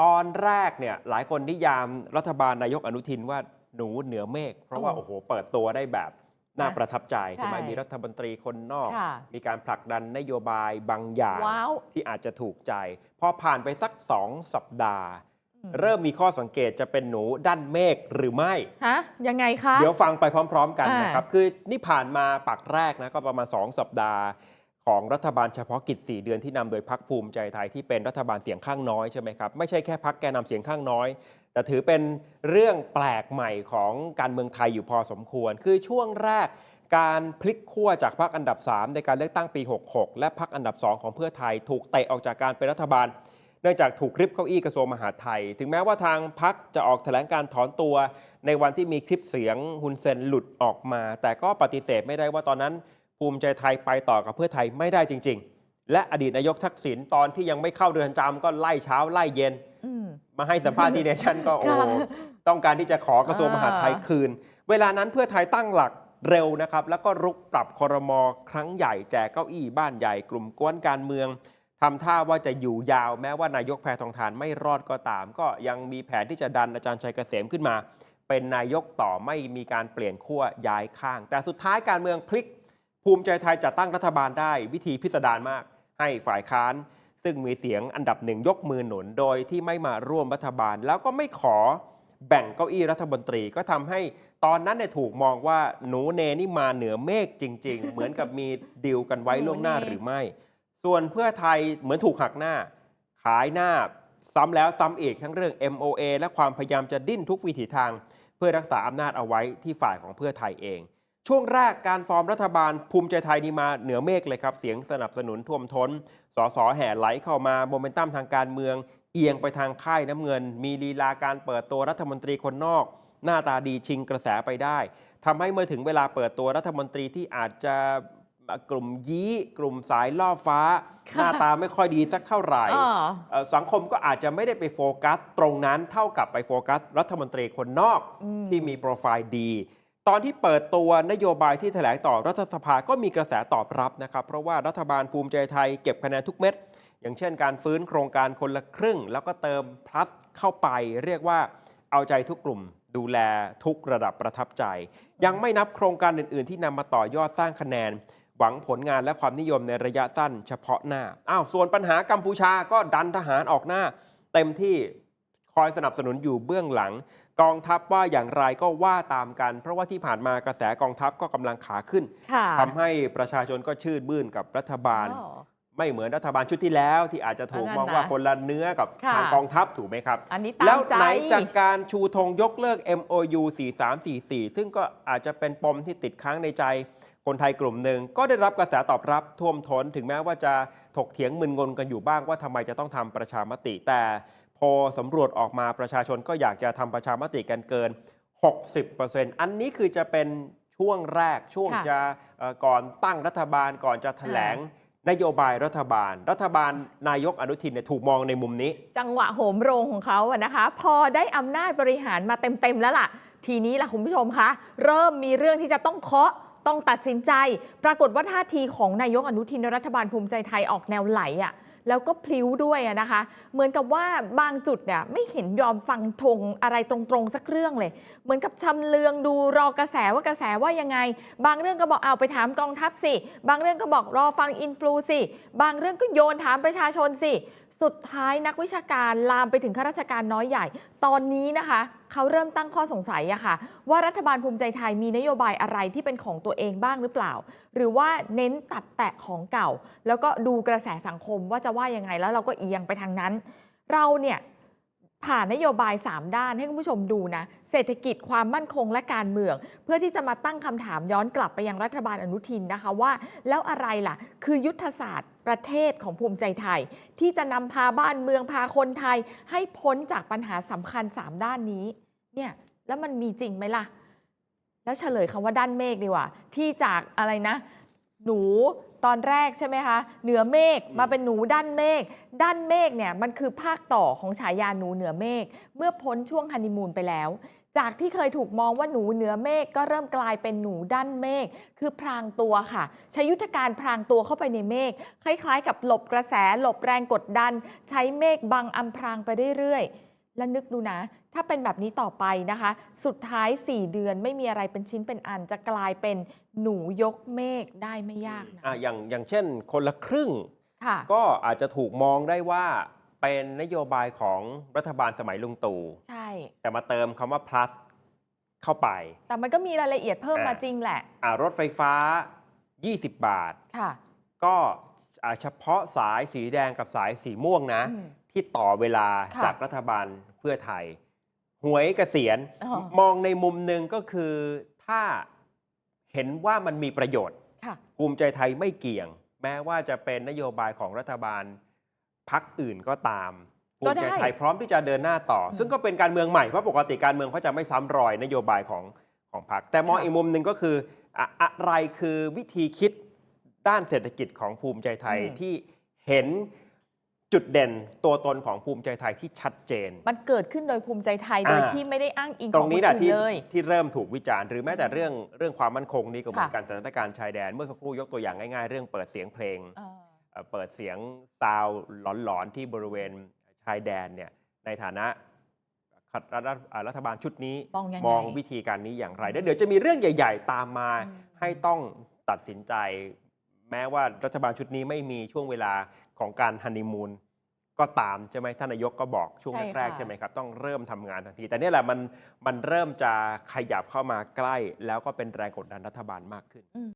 ตอนแรกเนี่ยหลายคนนิยามรัฐบาลนายกอนุทินว่าหนูเหนือเมฆเพราะว่าโอ้โอ้โหเปิดตัวได้แบบน่านะประทับใจใช่ใช่ไหมมีรัฐมนตรีคนนอกค่ะมีการผลักดันนโยบายบางอย่างว้าวที่อาจจะถูกใจ พอผ่านไปสักสองสัปดาห์อืมเริ่มมีข้อสังเกตจะเป็นหนูด้านเมฆหรือไม่ฮะยังไงคะ เดี๋ยวฟังไปพร้อม ๆ กันอ่านนะครับ คือนี่ผ่านมาปักแรกนะก็ประมาณ 2 สัปดาห์ ของรัฐบาลเฉพาะกิจ 4 เดือนที่นำโดยพักภูมิใจไทยที่เป็นรัฐบาลเสียงข้างน้อยใช่ไหมครับไม่ใช่แค่พักแกนนำเสียงข้างน้อย แต่ถือเป็นเรื่องแปลกใหม่ของการเมืองไทยอยู่พอสมควร คือช่วงแรกการพลิกขั้วจากพักอันดับ 3 ในการเลือกตั้งปี 66 และพักอันดับ 2 ของเพื่อไทยถูกเตะออกจากการเป็นรัฐบาลเนื่องจากถูกริบเก้าอี้กระทรวงมหาดไทย ถึงแม้ว่าทางพักจะออกแถลงการถอนตัว ในวันที่มีคลิปเสียงฮุนเซนหลุดออกมา แต่ก็ปฏิเสธไม่ได้ว่าตอนนั้น ภูมิใจไทยไปต่อกับเพื่อไทยไม่ได้จริง ๆ และอดีตนายกทักษิณตอนที่ยังไม่เข้าเรือนจำก็ไล่เช้าไล่เย็นอืมมาให้สัมภาษณ์ที่เนชั่นก็โอ้ค่ะต้องการที่จะขอกระทรวงมหาดไทยอ่าคืน เวลานั้นเพื่อไทยตั้งหลักเร็วนะครับ แล้วก็รุกปรับครมครั้งใหญ่แจกเก้าอี้บ้านใหญ่กลุ่มกวนการเมืองทำท่าว่าจะอยู่ยาวแม้ว่านายกแพทองทานไม่รอดก็ตาม ก็ยังมีแผนที่จะดันอาจารย์ชัยเกษมขึ้นมา เป็นนายกต่อไม่มีการเปลี่ยนขั้วย้ายข้าง แต่สุดท้ายการเมืองพลิก ภูมิใจไทยจะตั้งรัฐบาลได้วิธีพิสดารมาก ให้ฝ่ายค้าน ซึ่งมีเสียงอันดับหนึ่งยกมือหนุนโดยที่ไม่มาร่วมรัฐบาล แล้วก็ไม่ขอแบ่งเก้าอี้รัฐมนตรีก็ทำให้ตอนนั้นเนี่ยถูกมองว่าหนูเนนี่มาเหนือเมฆจริง ๆ เหมือนกับมีดีลกันไว้ล่วงหน้าหรือไม่ ส่วนเพื่อไทยเหมือนถูกหักหน้า ขายหน้าซ้ำแล้วซ้ำอีกทั้งเรื่อง MOA และความพยายามจะดิ้นทุกวิถีทาง เพื่อรักษาอำนาจเอาไว้ที่ฝ่ายของเพื่อไทยเอง ช่วงแรกการฟอร์มรัฐบาลภูมิใจไทยนี่มาเหนือเมฆเลยครับ เสียงสนับสนุนท่วมท้น สสแห่ไหลเข้ามาโมเมนตัมทางการเมือง เอียงไปทางค่ายน้ำเงิน มีลีลาการเปิดตัวรัฐมนตรีคนนอก หน้าตาดีชิงกระแสไปได้ทำให้เมื่อถึงเวลาเปิดตัวรัฐมนตรีที่อาจจะกลุ่มยี้ กลุ่มสายล่อฟ้าค่ะหน้าตาไม่ค่อยดีสักเท่าไหร่อ่าเอ่อสังคมก็อาจจะไม่ได้ไปโฟกัส ตรงนั้นเท่ากับไปโฟกัส รัฐมนตรีคนนอกอืมที่มีโปรไฟล์ดี ตอนที่เปิดตัวนโยบายที่แถลงต่อรัฐสภาก็มีกระแสตอบรับนะครับ เพราะว่ารัฐบาลภูมิใจไทยเก็บคะแนนทุกเม็ด อย่างเช่นการฟื้นโครงการคนละครึ่ง แล้วก็เติม plus เข้าไป เรียกว่าเอาใจทุกกลุ่ม ดูแลทุกระดับประทับใจ ยังไม่นับโครงการอื่น ๆ ที่นำมาต่อยอดสร้างคะแนน หวังผลงานและความนิยมในระยะสั้น เฉพาะหน้าอ้าวส่วนปัญหากัมพูชาก็ดันทหารออกหน้า เต็มที่คอยสนับสนุนอยู่เบื้องหลัง กองทัพว่าอย่างไรก็ว่าตามกัน เพราะว่าที่ผ่านมากระแสกองทัพก็กำลังขาขึ้นค่ะทำให้ประชาชนก็ชื่นบื้นกับรัฐบาลอ๋อไม่เหมือนรัฐบาลชุดที่แล้วที่อาจจะถูกอันนั้นมองว่านะคนละเนื้อกับค่ะทางกองทัพถูกไหมครับอันนี้ตามแล้วใจไหนจากการชูธงยกเลิก MOU 4344 ซึ่งก็อาจจะเป็นปมที่ติดค้างในใจคนไทยกลุ่มหนึ่งก็ได้รับกระแสตอบรับท่วมท้นถึงแม้ว่าจะถกเถียงมึนงนกันอยู่บ้างว่าทำไมจะต้องทำประชามติแต่ พอสำรวจออกมาประชาชนก็อยากจะทำประชามติกันเกิน 60%อันนี้คือจะเป็นช่วงแรกช่วงค่ะ จะเอ่อก่อนตั้งรัฐบาลก่อนจะแถลงนโยบายรัฐบาล รัฐบาลนายกอนุทินเนี่ยถูกมองในมุมนี้ จังหวะโหมโรงของเขาอะนะคะ พอได้อำนาจบริหารมาเต็ม ๆ แล้วล่ะ ทีนี้ล่ะคุณผู้ชมคะเริ่มมีเรื่องที่จะต้องเคาะต้องตัดสินใจ ปรากฏว่าท่าทีของนายกอนุทินรัฐบาลภูมิใจไทยออกแนวไหลอะ แล้วก็พลิ้วด้วยอะนะคะ เหมือนกับว่าบางจุดเนี่ยไม่เห็นยอมฟังธงอะไรตรงๆสักเรื่องเลย เหมือนกับชำเลืองดูรอกระแสว่ากระแสว่ายังไง บางเรื่องก็บอกเอาไปถามกองทัพสิ บางเรื่องก็บอกรอฟังอินฟลูสิ บางเรื่องก็โยนถามประชาชนสิ สุดท้ายนักวิชาการลามไปถึงข้าราชการน้อยใหญ่ ตอนนี้นะคะเขาเริ่มตั้งข้อสงสัยอะค่ะ ว่ารัฐบาลภูมิใจไทยมีนโยบายอะไรที่เป็นของตัวเองบ้างหรือเปล่า หรือว่าเน้นตัดแตะของเก่า แล้วก็ดูกระแสสังคมว่าจะว่ายังไงแล้วเราก็เอียงไปทางนั้น เราเนี่ย ผ่านนโยบาย 3 ด้านให้คุณผู้ชมดูนะ เศรษฐกิจความมั่นคงและการเมือง เพื่อที่จะมาตั้งคำถามย้อนกลับไปยังรัฐบาลอนุทินนะคะว่า แล้วอะไรล่ะ คือยุทธศาสตร์ประเทศของภูมิใจไทย ที่จะนำพาบ้านเมืองพาคนไทย ให้พ้นจากปัญหาสำคัญ 3 ด้านนี้เนี่ยแล้วมันมีจริงไหมล่ะ แล้วเฉลยคำว่าด้านเมฆดีกว่า ที่จากอะไรนะ หนู ตอนแรกใช่ไหมคะเหนือเมฆมาเป็นหนูด้านเมฆด้านเมฆเนี่ยมันคือภาคต่อของฉายาหนูเหนือเมฆเมื่อพ้นช่วงฮันนีมูนไปแล้ว จากที่เคยถูกมองว่าหนูเหนือเมฆก็เริ่มกลายเป็นหนูด้านเมฆคือพรางตัวค่ะ ใช้ยุทธการพรางตัวเข้าไปในเมฆคล้ายๆ กับหลบกระแสหลบแรงกดดัน ใช้เมฆบังอำพรางไปเรื่อยๆ และนึกดูนะ ถ้าเป็นแบบนี้ต่อไปนะคะ สุดท้าย 4 เดือนไม่มีอะไรเป็นชิ้นเป็นอันจะกลายเป็นหนูยกเมฆได้ไม่ยากนะอะอย่างอย่างเช่นคนละครึ่ง ค่ะ ก็อาจจะถูกมองได้ว่าเป็นนโยบายของรัฐบาลสมัยลุงตู่ใช่ แต่มาเติมคำว่า plus เข้าไป แต่มันก็มีรายละเอียดเพิ่มมาอ่าจริงแหละ อะรถไฟฟ้า 20 บาท ค่ะ ก็อะเฉพาะสายสีแดงกับสายสีม่วงนะ อืม ที่ต่อเวลาค่ะจากรัฐบาลเพื่อไทย หวยเกษียณอ๋อ มองในมุมหนึ่งก็คือถ้าเห็นว่ามันมีประโยชน์ ค่ะ ภูมิใจไทยไม่เกี่ยง แม้ว่าจะเป็นนโยบายของรัฐบาลพักอื่นก็ตามภูก็มิได้ใจไทยพร้อมที่จะเดินหน้าต่ออมซึ่งก็เป็นการเมืองใหม่เพราะปกติการเมืองเขาจะไม่ซ้ำรอยนโยบายของของพรรคแต่มองค่ะ อีกมุมหนึ่งก็คืออะอะไรคือวิธีคิดด้านเศรษฐกิจของภูมิใจไทยที่เห็น จุดเด่นตัวตนของภูมิใจไทยที่ชัดเจน มันเกิดขึ้นโดยภูมิใจไทยโดยอ่าที่ไม่ได้อ้างอิงตรงนี้แหละขอคที่อื่เลยที่เริ่มถูกวิจารณ์หรือแม้แต่เรื่องเรื่องความมั่นคงนี่ก็เหมือนค่ะกันสถานการณ์ชายแดน เมื่อสักครู่ยกตัวอย่างง่ายๆ เรื่องเปิดเสียงเพลงเออเอ่อเปิดเสียงซาวด์หลอนๆที่บริเวณชายแดนเนี่ยในฐานะรัฐอ่ารัฐบาลชุดนี้มองยังไงมองวิธีการนี้อย่างไรแล้วเดี๋ยวจะมีเรื่องใหญ่ ๆ ตามมาอืมให้ต้องตัดสินใจ แม้ว่ารัฐบาลชุดนี้ไม่มีช่วงเวลาของการฮันนีมูนก็ตามใช่ไหมท่านนายกก็บอกช่วงใช่แรกๆค่ะ ใช่ไหมครับ ต้องเริ่มทำงานทันที แต่เนี่ยแหละมันมันเริ่มจะขยับเข้ามาใกล้ แล้วก็เป็นแรงกดดันรัฐบาลมากขึ้น